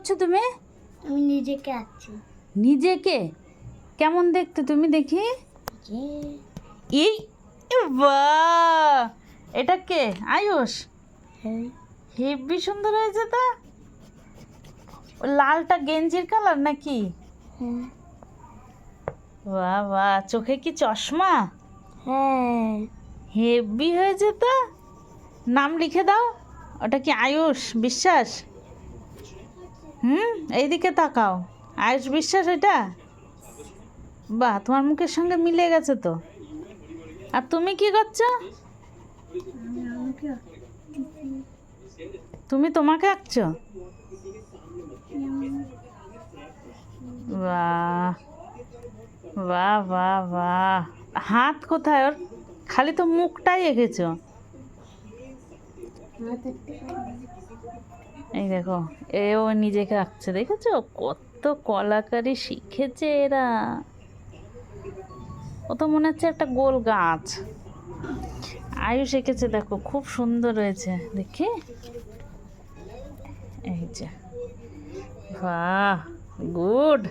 করছ তুমি? আমি নিজেকে আছি নিজেকে? কেমন দেখতে তুমি দেখি? এই বাহ! এটা কে? আয়ুষ? হেভি সুন্দর হয়েছে তা? ও লালটা গেঞ্জির কালার নাকি? বাহ বাহ চোখে কি চশমা? হ্যাঁ হেব্বি হয়েছে তা? নাম লিখে দাও ওটা কি আয়ুষ? বিশ্বাস? হুম, এইদিকে তাকাও। আয়ুষ বিশ্বাস এটা? বাহ, তোমার মুখের সঙ্গে মিলে গেছে তো। আর তুমি কি করছ? তুমি তোমাকে আঁকছো? বাহ বাহ বাহ হাত কোথায় ওর? খালি তো মুখটাই এঁকেছো। এই দেখো, এও নিজেকে আঁকছে, দেখেছ? কত কলাকারি শিখেছে এরা। ও তো মনে হচ্ছে একটা গোল গাছ। আয়ুষ শিখেছে, দেখো, খুব সুন্দর হয়েছে, দেখি। এই যে, বাহ, গুড।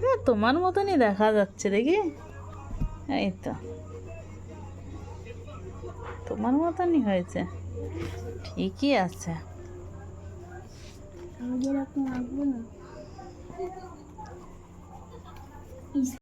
হ্যাঁ তোমার মতনই দেখা যাচ্ছে, দেখি। এই তো। তোমার মতনই হয়েছে। ঠিকই আছে। না।